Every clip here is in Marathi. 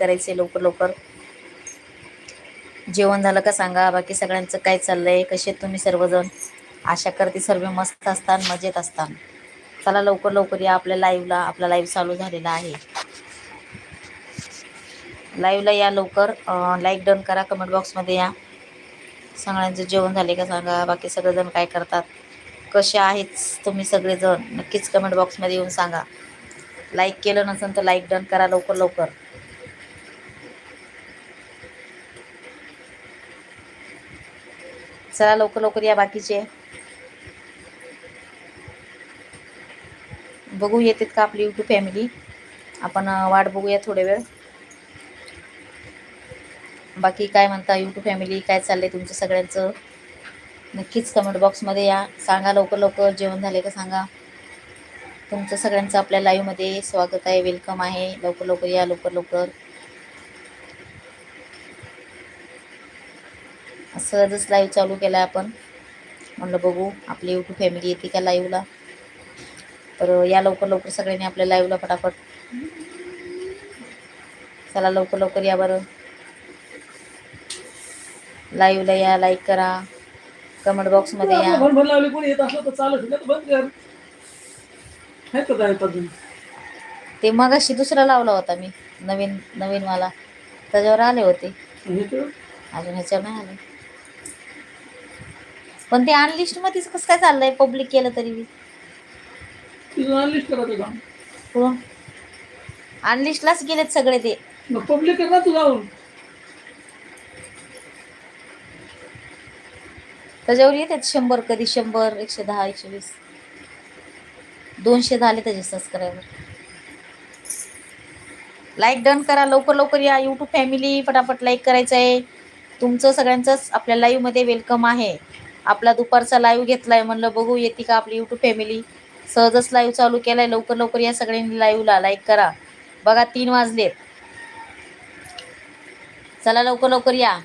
करायचे लवकर लवकर. जेवण झालं का सांगा बाकी सगळ्यांचं काय चाललंय कसे तुम्ही सर्वजण? आशा करते सर्व मस्त असतात मजेत असतात. चला लवकर लवकर या आपल्या लाईव्हला आपला लाईव्ह चालू झालेला आहे. लाईव्हला या लवकर लाईक डन करा कमेंट बॉक्समध्ये या. सगळ्यांचं जेवण झाले का सांगा बाकी सगळेजण काय करतात? कसे आहेत तुम्ही सगळेजण? नक्कीच कमेंट बॉक्समध्ये येऊन सांगा. लाईक केलं नसेल तर लाईक डन करा लवकर लवकर. चला लवकर लवकर या बाकीचे. बघू येतात का आपली यूट्यूब फॅमिली आपण वाट बघूया थोडे वेळ. बाकी काय म्हणता यूट्यूब फॅमिली काय चाललंय तुमचं सगळ्यांचं? नक्कीच कमेंट बॉक्समध्ये या. सांगा लवकर लवकर जेवण झाले का सांगा. तुमचं सगळ्यांचं आपल्या लाईव्हमध्ये स्वागत आहे वेलकम आहे. लवकर लवकर या लवकर लवकर. सहजच लाईव्ह चालू केला आपण. म्हणलं बघू आपली यूट्यूब फॅमिली येते का लाईव्हला तर या लवकर लवकर सगळ्यांनी आपल्या लाईव्हला फटाफट. चला लवकर लवकर या बरं. लाईव्हला या लाईक करा. कमेंट बॉक्समध्ये या. ते मग अशी दुसरा लावला होता मी नवीन नवीन मला त्याच्यावर आले होते. अजून ह्याच्यावर नाही आले. पण ते अनलिस्ट मध्येच कसं काय चाललंय? पब्लिक केलं तरी बी. तुझं अनलिस्ट करायचं हो. अनलिस्टलाच गेलेत सगळे ते. मग पब्लिक कर ना तू जाऊन त्याच्यावर येतात शंभर कधी शंभर एकशे दहा एकशे वीस. दोनशे झाले त्याचे सबस्क्रायबर लाईक डन करा. लवकर लवकर या यूट्यूब फॅमिली फटाफट लाईक करायचं आहे तुमचं सगळ्यांचंच आपल्या लाईव्हमध्ये वेलकम आहे. आपला दुपारचा लाईव्ह घेतलाय म्हणलं बघू येते का आपली यूट्यूब फॅमिली सहजच लाईव्ह चालू केलाय लवकर लवकर या सगळ्यांनी लाईव्हला लाईक करा. बघा तीन वाजलेत. चला लवकर लवकर या.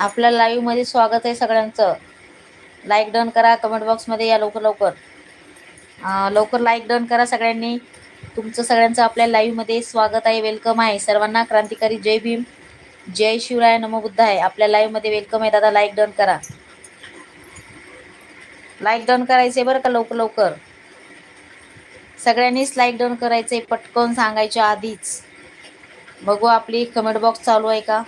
आपल्या लाईव्हमध्ये स्वागत आहे सगळ्यांचं. लाईक डन करा कमेंट बॉक्समध्ये या लवकर लवकर. लवकर लाईक डन करा सगळ्यांनी. तुमचं सगळ्यांचं आपल्या लाईव्हमध्ये स्वागत आहे वेलकम आहे. सर्वांना क्रांतिकारी जय भीम. जय शिवराय नमो बुद्ध आहे आपल्या लाईव्हमध्ये वेलकम आहे दादा. लाईक डन करा. लाईक डन करायचे बरं का लवकर लवकर? सगळ्यांनीच लाईक डन करायचे पटकन सांगायच्या आधीच. बघू आपली कमेंट बॉक्स चालू आहे का?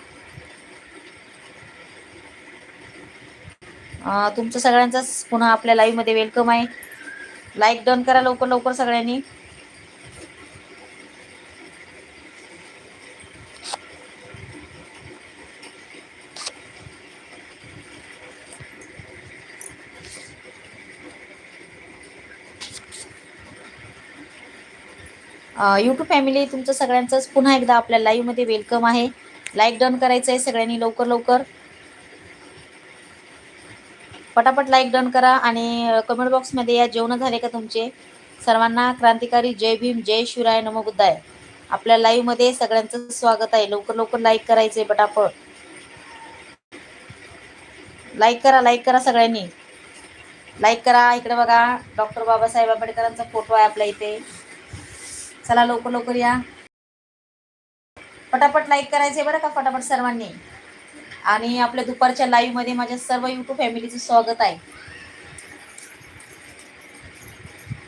तुमचं सगळ्यांचाच पुन्हा आपल्या लाईव्हमध्ये वेलकम आहे. लाईक डन करा लवकर लवकर सगळ्यांनी. यूट्यूब फॅमिली तुमचं सगळ्यांचंच पुन्हा एकदा आपल्या लाईव्हमध्ये वेलकम आहे. लाईक डन करायचं आहे सगळ्यांनी लवकर लवकर. पटापट लाईक डन करा आणि कमेंट बॉक्समध्ये या जेवण झाले का तुमचे? सर्वांना क्रांतिकारी जय भीम जय शिवराय नमो बुद्धाय. आपल्या लाईव्हमध्ये सगळ्यांचं स्वागत आहे. लवकर लवकर लाईक करायचं आहे पटापट. लाईक करा लाईक करा सगळ्यांनी. लाईक करा. इकडे बघा डॉक्टर बाबासाहेब आंबेडकरांचा फोटो आहे आपल्या इथे. चला लवकर लवकर या. पटापट लाईक करायचे बरं का फटाफट सर्वांनी. आणि आपल्या दुपारच्या लाईव्हमध्ये माझ्या सर्व युट्यूब फॅमिलीचं स्वागत आहे.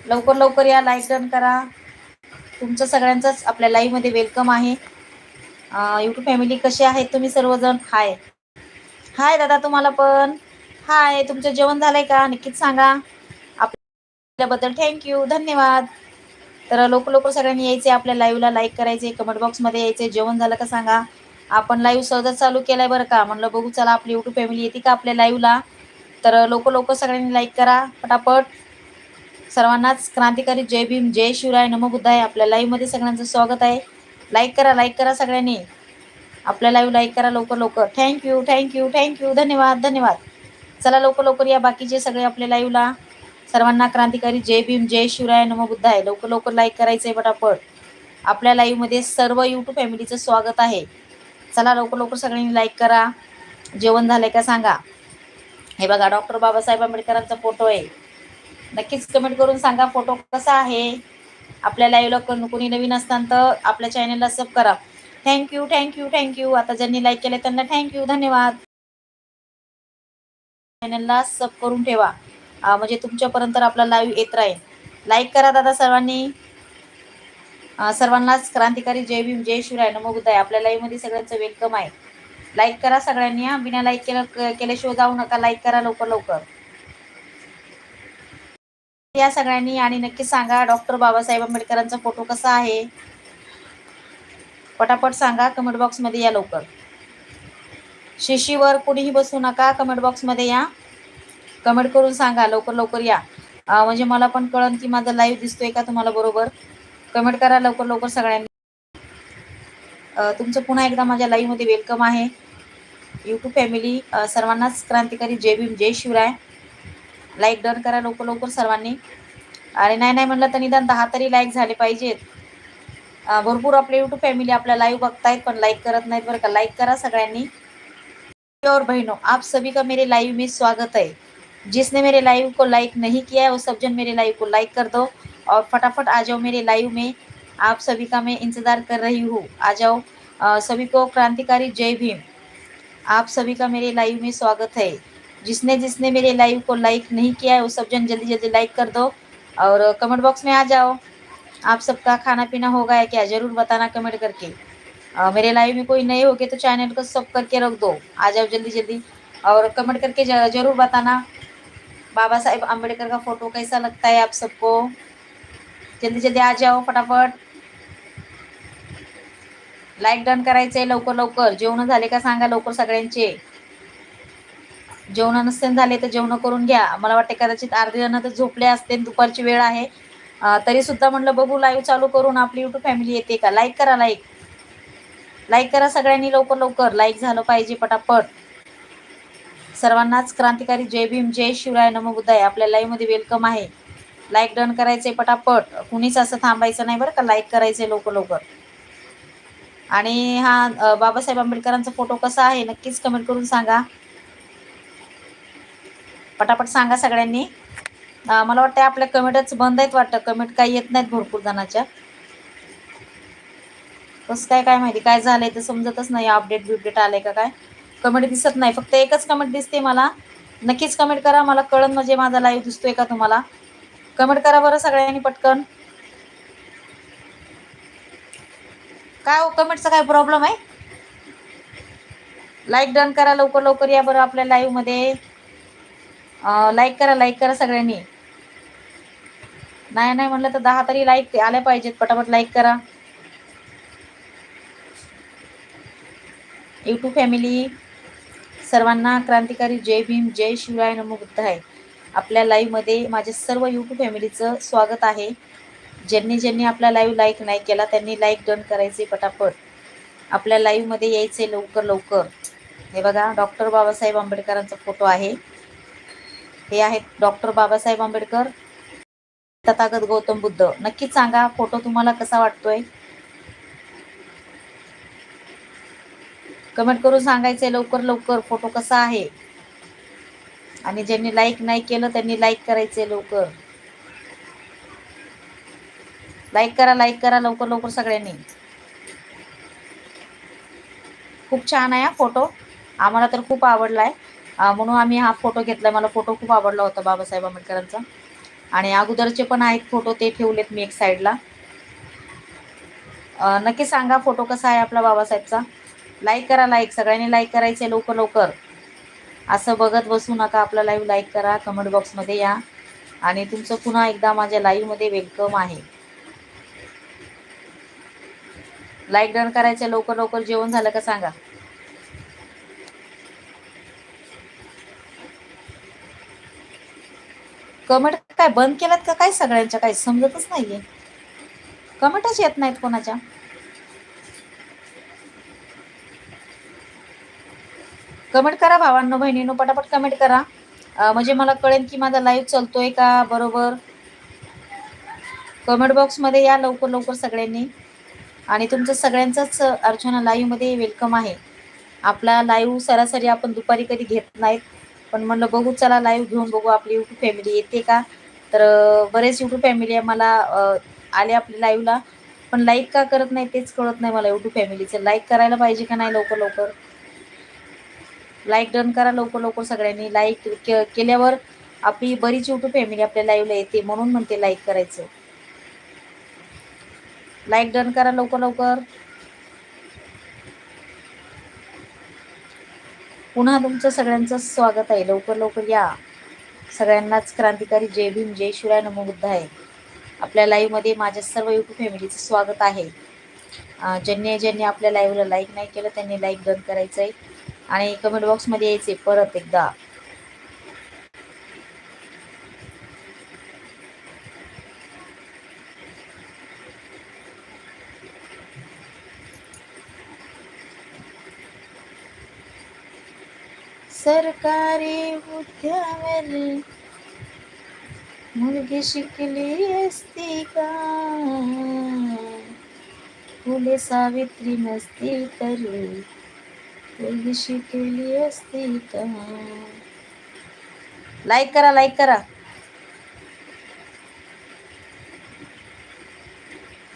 लवकर लवकर या लाईक डन करा. तुमचं सगळ्यांचंच आपल्या लाईव्हमध्ये वेलकम आहे. युट्यूब फॅमिली कसे आहेत तुम्ही सर्वजण? हाय हाय दादा तुम्हाला पण. हाय तुमचं जेवण झालंय का? नक्कीच सांगा. आपल्याबद्दल थँक्यू धन्यवाद. तर लवकर लवकर सगळ्यांनी यायचे आपल्या लाईव्हला लाईक करायचे कमेंट बॉक्समध्ये यायचे. जेवण झालं का सांगा. आपण लाईव्ह सहजच चालू केलाय बरं का. म्हणलं बघू चला आपली यूट्यूब फॅमिली येते का आपल्या लाईव्हला तर लवकर लवकर सगळ्यांनी लाईक करा. पटापट. सर्वांनाच क्रांतिकारी जय भीम जय शिवराय नमो बुद्ध आहे आपल्या लाईव्हमध्ये सगळ्यांचं स्वागत आहे. लाईक करा लाईक करा सगळ्यांनी. आपल्या लाईव्ह लाईक करा लवकर लवकर. थँक्यू थँक्यू थँक्यू धन्यवाद धन्यवाद. चला लवकर लवकर या बाकीचे सगळे आपल्या लाईव्हला सर्वांना क्रांतिकारी जय भीम जय शिवराय नमो बुद्ध आहे. लवकर लवकर लाईक करायचं आहे पटापट. आपल्या लाईव्हमध्ये सर्व यूट्यूब फॅमिलीचं स्वागत आहे. चला लवकर लवकर सगळ्यांनी लाईक करा. जेवण झालंय का सांगा. हे बघा डॉक्टर बाबासाहेब आंबेडकरांचा फोटो आहे. नक्कीच कमेंट करून सांगा फोटो कसा आहे. आपल्या लाईव्हला कोणी नवीन असताना तर आपल्या चॅनलला सब करा. थँक्यू थँक्यू थँक्यू आता ज्यांनी लाईक केले त्यांना थँक्यू धन्यवाद. चॅनलला सब करून ठेवा. म्हणजे तुमच्यापर्यंत आपला लाईव्ह येत राहील. लाईक करा दादा सर्वांनी. सर्वांनाच क्रांतिकारी जय भीम जय शिवराय. नमो बुद्धाय. आपल्या लाईव्हमध्ये सगळ्यांचं वेलकम आहे. लाईक करा सगळ्यांनी हा. बिना लाईक केलं केल्याशिवाय जाऊ नका. लाईक करा लवकर लवकर. या सगळ्यांनी आणि नक्की सांगा डॉक्टर बाबासाहेब आंबेडकरांचा फोटो कसा आहे? पटापट सांगा कमेंट बॉक्समध्ये या लवकर. शिशीवर कुणीही बसू नका. कमेंट बॉक्समध्ये या. कमेंट करून सांगा लवकर लवकर या. म्हणजे मला पण कळन की माझा लाईव्ह दिसतोय का तुम्हाला बरोबर? कमेंट करा लवकर लवकर सगळ्यांनी. तुमचं पुन्हा एकदा माझ्या लाईव्हमध्ये वेलकम आहे. यूट्यूब फॅमिली सर्वांनाच क्रांतिकारी जय भीम जय शिवराय. लाईक डन करा लवकर लवकर सर्वांनी. आणि नाही नाही म्हणलं तर निदान दहा तरी लाईक झाले पाहिजेत. भरपूर आपले यूट्यूब फॅमिली आपला लाईव्ह बघतायत पण लाईक करत नाहीत बरं का. लाईक करा सगळ्यांनी. और बहिणो आप सभी का मेरे लाईव्ह में स्वागत आहे. जिसने मेरे लाइव को लाइक नहीं किया है वो सब जन मेरे लाइव को लाइक कर दो और फटाफट आ जाओ मेरे लाइव में। आप सभी का मैं इंतज़ार कर रही हूँ। आ जाओ। अ, सभी को क्रांतिकारी जय भीम। आप सभी का मेरे लाइव में स्वागत है। जिसने जिसने मेरे लाइव को लाइक नहीं किया है वो सब जन जल्दी जल्दी लाइक कर दो और कमेंट बॉक्स में आ जाओ। आप सबका खाना पीना हो गया क्या ज़रूर बताना कमेंट करके। अ, मेरे लाइव में कोई नए हो गए तो चैनल को सब करके रख दो। आ जाओ जल्दी जल्दी और कमेंट करके ज़रूर बताना। बाबा साहेब आम्बेडकर का फोटो कैसा लगता है आप सबको? जल्दी जल्दी आ जाओ फटाफट. लाईक डन करायचंय लवकर लवकर. जेवण झाले का सांगा लवकर सगळ्यांचे. जेवण नसते झाले तर जेवण करून घ्या. मला वाटते कदाचित अर्धे जण तर झोपले असते दुपारची वेळ आहे. तरी सुद्धा म्हणलं बघू लाईव्ह चालू करून आपली युट्यूब फॅमिली येते का? लाईक करा लाईक लाईक करा सगळ्यांनी लवकर लवकर. लाईक झालं पाहिजे पटापट. सर्वांनाच क्रांतिकारी जय भीम जय शिवराय नमो बुद्धाय. आपल्या लाईव्हमध्ये वेलकम आहे. लाईक डन करायचे पटापट. कुणीच असं थांबायचं नाही बरं का. लाईक करायचे लवकर लवकर. आणि हा बाबासाहेब आंबेडकरांचा फोटो कसा आहे नक्कीच कमेंट करून सांगा. पटापट सांगा सगळ्यांनी. मला वाटतं आपल्या कमेंटच बंद आहेत वाटतं. कमेंट काही येत नाहीत भरपूर जणांच्या. कसं काय काय माहिती? काय झालंय तर समजतच नाही. अपडेट बिपडेट आलंय का काय? कमेंट दिसत नाही. फक्त एकच कमेंट दिसते मला. नक्कीच कमेंट करा. मला कळन म्हणजे माझा लाईव्ह दिसतोय का तुम्हाला? कमेंट करा बरं सगळ्यांनी पटकन. काय हो कमेंटचा काय प्रॉब्लेम आहे? लाईक डन करा. लवकर लवकर या बरं आपल्या लाईव्हमध्ये लाईक करा लाईक करा सगळ्यांनी. नाही नाही म्हणलं तर दहा तरी लाईक आल्या पाहिजेत. पटापट लाईक करा. यूट्यूब फॅमिली सर्वांना क्रांतिकारी जय भीम जय शिवराय नमो बुद्ध आहे. आपल्या लाईव्हमध्ये माझे सर्व यूट्यूब फॅमिलीचं स्वागत आहे. ज्यांनी ज्यांनी आपला लाईव्ह लाईक नाही केला त्यांनी लाईक डन करायचे पटापट. आपल्या लाईव्हमध्ये यायचे लवकर लवकर. हे बघा डॉक्टर बाबासाहेब आंबेडकरांचा फोटो आहे. हे आहेत डॉक्टर बाबासाहेब आंबेडकर तथागत गौतम बुद्ध. नक्कीच सांगा फोटो तुम्हाला कसा वाटतोय? कमेंट करून सांगायचंय लवकर लवकर. फोटो कसा आहे? आणि ज्यांनी लाईक नाही केलं त्यांनी लाईक करायचंय लवकर. लाईक करा लाईक करा लवकर लवकर सगळ्यांनी. खूप छान आहे हा फोटो. आम्हाला तर खूप आवडलाय. आहे म्हणून आम्ही हा फोटो घेतलाय. मला फोटो खूप आवडला होता बाबासाहेब आंबेडकरांचा. आणि अगोदरचे पण आहेत फोटो ते ठेवलेत मी एक साईडला नक्की सांगा फोटो कसा आहे आपला बाबासाहेबचा? लाईक करा लाईक सगळ्यांनी लाईक करायचे लवकर लवकर. असं बघत बसू नका आपला लाईव्ह लाईक करा कमेंट बॉक्समध्ये या. आणि तुमचं पुन्हा एकदा माझ्या लाईव्हमध्ये वेलकम आहे. लाईक डन करायचं लवकर लवकर. जेवण झालं का सांगा? कमेंट काय बंद केल्यात का काय सगळ्यांच्या? काही समजतच नाहीये. कमेंटच येत नाहीत कोणाच्या? कमेंट करा भावांनो बहिणीनो पटापट कमेंट करा. म्हणजे मला कळेल की माझा लाईव्ह चालतोय का? बरोबर? कमेंट बॉक्समध्ये या लवकर लवकर सगळ्यांनी. आणि तुमचं सगळ्यांचंच अर्चना लाईव्हमध्ये वेलकम आहे. आपला लाईव्ह सरासरी आपण दुपारी कधी घेत नाहीत. पण म्हणलं बघू चला लाईव्ह घेऊन बघू आपली यूट्यूब फॅमिली येते का? तर बरेच यूट्यूब फॅमिली मला आले आपल्या लाईव्हला पण लाईक का करत नाही तेच कळत नाही मला यूट्यूब फॅमिलीचं लाईक करायला पाहिजे का नाही लवकर लवकर? लाईक डन करा लवकर लवकर सगळ्यांनी. लाईक केल्यावर आपली बरीच यूट्यूब फॅमिली आपल्या लाईव्हला येते म्हणून म्हणते लाईक करायचं. लाईक डन करा लवकर लवकर. पुन्हा तुमचं सगळ्यांचं स्वागत आहे. लवकर लवकर या. सगळ्यांनाच क्रांतिकारी जय भीम जय शिवराय नमो बुद्ध आहे. आपल्या लाईव्हमध्ये माझ्या सर्व यूट्यूब फॅमिलीचं स्वागत आहे. ज्यांनी ज्यांनी आपल्या लाईव्हला लाईक नाही केलं त्यांनी लाईक डन करायचं आहे आणि कमेंट बॉक्समध्ये यायचे परत एकदा. सरकारी हुद्द्यावर मुलगी शिकली असती का? फुले सावित्री नसती तरी मुलगी शिकली असती का लाईक करा लाईक करा.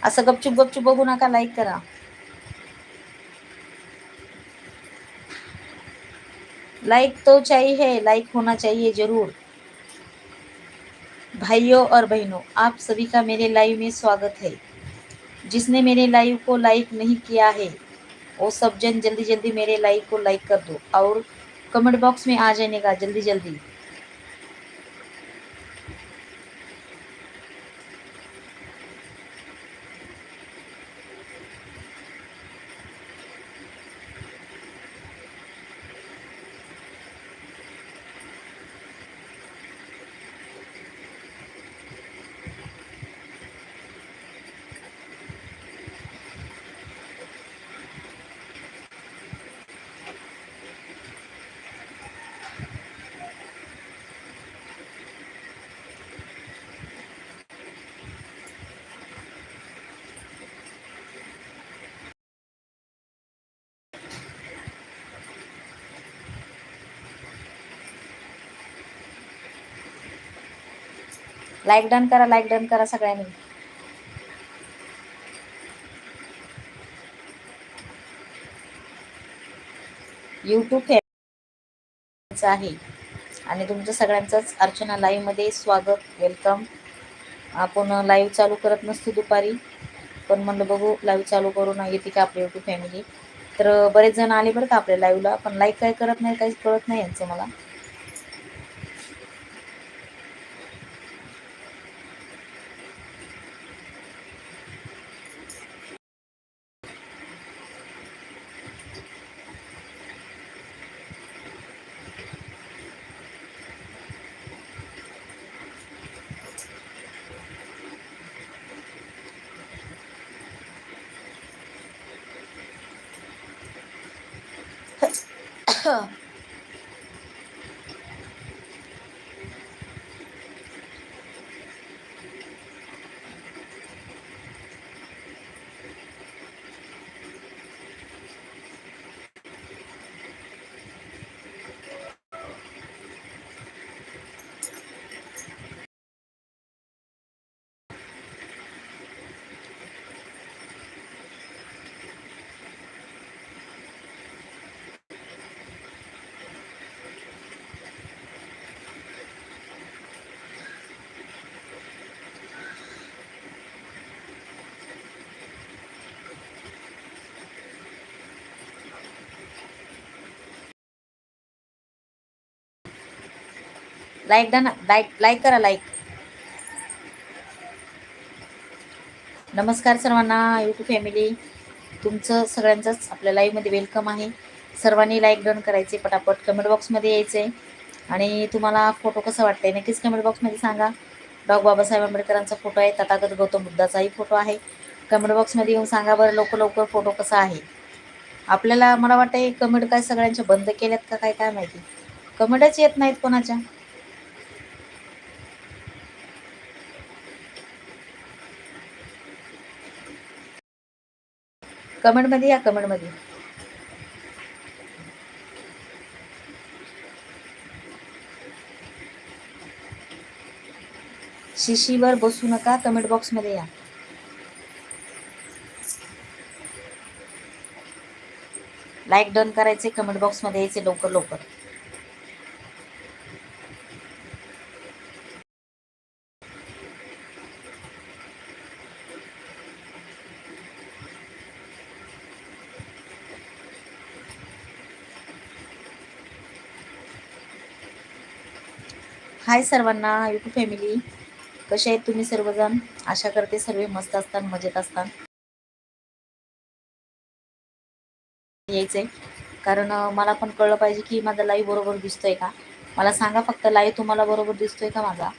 असं गपचूप गपचूप बघू नका लाईक करा. लाइक तो चाहिए लाइक होना चाहिए ज़रूर. भाइयों और बहनों, आप सभी का मेरे लाइव में स्वागत है. जिसने मेरे लाइव को लाइक नहीं किया है वो सब जन जल्दी जल्दी मेरे लाइक को लाइक कर दो और कमेंट बॉक्स में आ जाने का जल्दी जल्दी। लाईक डन करा लाईक डन करा सगळ्यांनी. यूट्यूब फॅमिलीचं आहे. आणि तुमचं सगळ्यांचंच अर्चना लाईव्हमध्ये स्वागत वेलकम आपण लाईव्ह चालू करत नसतो दुपारी. पण म्हणलं बघू लाईव्ह चालू करून येते का आपली यूट्यूब फॅमिली तर बरेच जण आले बरं का आपल्या लाईव्हला पण लाईक काय करत नाही काहीच कळत नाही यांचं मला. लाईक डन लाईक लाईक करा लाईक नमस्कार सर्वांना यूट्यूब फॅमिली तुमचं सगळ्यांचंच आपल्या लाईव्हमध्ये वेलकम आहे. सर्वांनी लाईक डन करायचे पटापट कमेंट बॉक्समध्ये यायचे. आणि तुम्हाला फोटो कसा वाटतंय नक्कीच कमेंट बॉक्समध्ये सांगा. डॉग बाबासाहेब आंबेडकरांचा फोटो आहे तथागत गौतम बुद्धाचाही फोटो आहे. कमेंट बॉक्समध्ये येऊन सांगा बरं लवकर लवकर फोटो कसा आहे. आपल्याला मला वाटतं कमेंट काय सगळ्यांच्या बंद केल्यात का काय काय माहिती. कमेंटच येत नाहीत कोणाच्या. कमेंटमध्ये या कमेंटमध्ये. शिशीवर बसू नका कमेंट बॉक्समध्ये या. लाईक डन करायचे कमेंट बॉक्समध्ये यायचे लवकर लवकर. हाय सर्वांना युट्यूब फॅमिली कसे आहेत तुम्ही सर्वजण? आशा करते सर्व मस्त असतात मजेत असतात यायचंय. कारण मला पण कळलं पाहिजे की माझा लाईव्ह बरोबर दिसतोय का? मला सांगा फक्त लाईव्ह तुम्हाला बरोबर दिसतोय का माझा?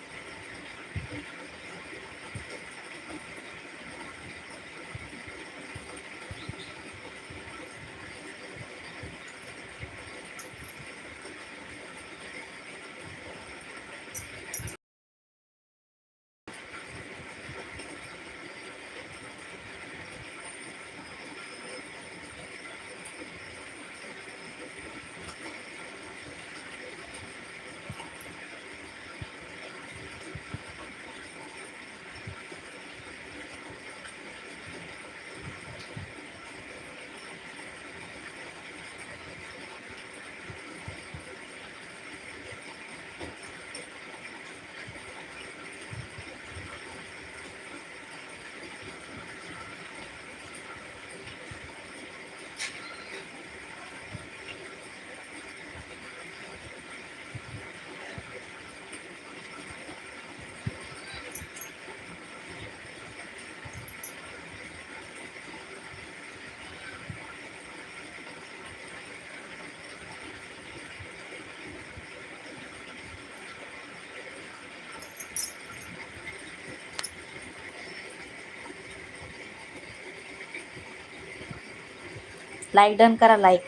लाईक डन करा लाईक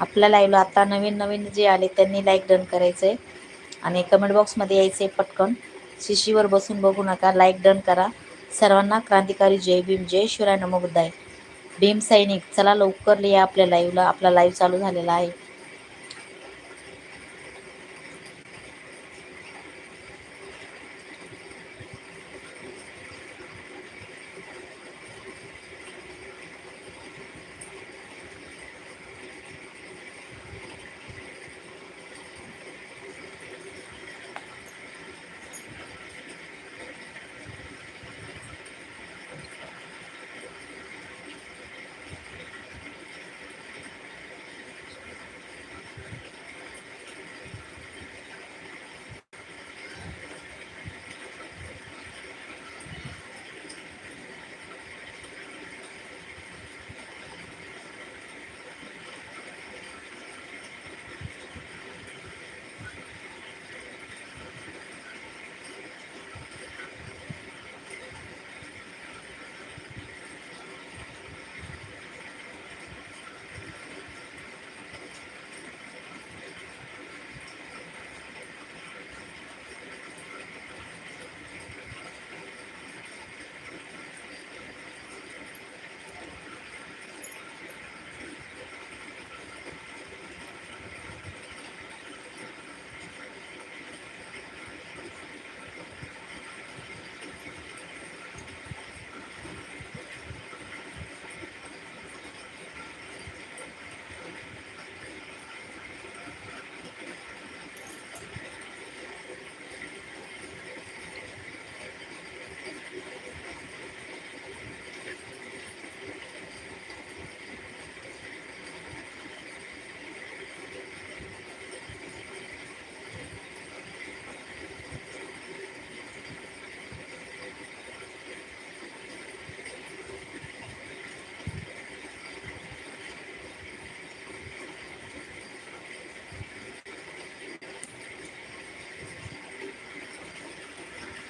आपल्या लाईव्हला आता नवीन नवीन जे आले त्यांनी लाईक डन करायचंय. आणि कमेंट बॉक्समध्ये यायचंय पटकन. शिशीवर बसून बघू नका लाईक डन करा. सर्वांना क्रांतिकारी जय भीम जय शिवराय नमो बुद्धाय. भीम सैनिक चला लवकर लिहा आपल्या लाईव्हला आपला लाईव्ह चालू झालेला आहे.